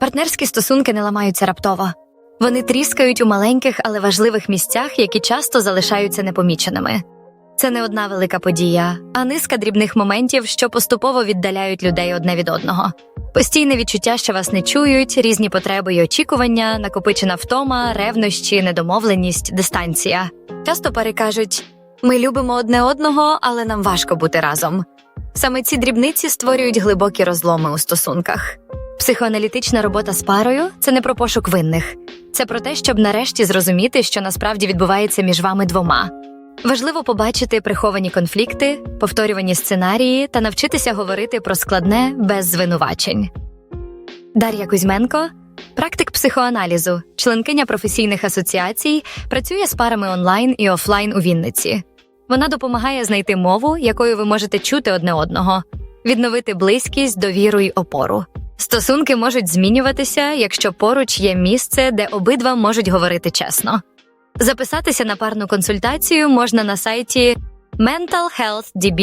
Партнерські стосунки не ламаються раптово. Вони тріскають у маленьких, але важливих місцях, які часто залишаються непоміченими. Це не одна велика подія, а низка дрібних моментів, що поступово віддаляють людей одне від одного. Постійне відчуття, що вас не чують, різні потреби і очікування, накопичена втома, ревнощі, недомовленість, дистанція. Часто пари кажуть: ми любимо одне одного, але нам важко бути разом. Саме ці дрібниці створюють глибокі розломи у стосунках. Психоаналітична робота з парою це не про пошук винних, це про те, щоб нарешті зрозуміти, що насправді відбувається між вами двома. Важливо побачити приховані конфлікти, повторювані сценарії та навчитися говорити про складне без звинувачень. Дар'я Кузьменко, практик психоаналізу, членкиня професійних асоціацій, працює з парами онлайн і офлайн у Вінниці. Вона допомагає знайти мову, якою ви можете чути одне одного, відновити близькість, довіру й опору. Стосунки можуть змінюватися, якщо поруч є місце, де обидва можуть говорити чесно. Записатися на парну консультацію можна на сайті Mental Health DB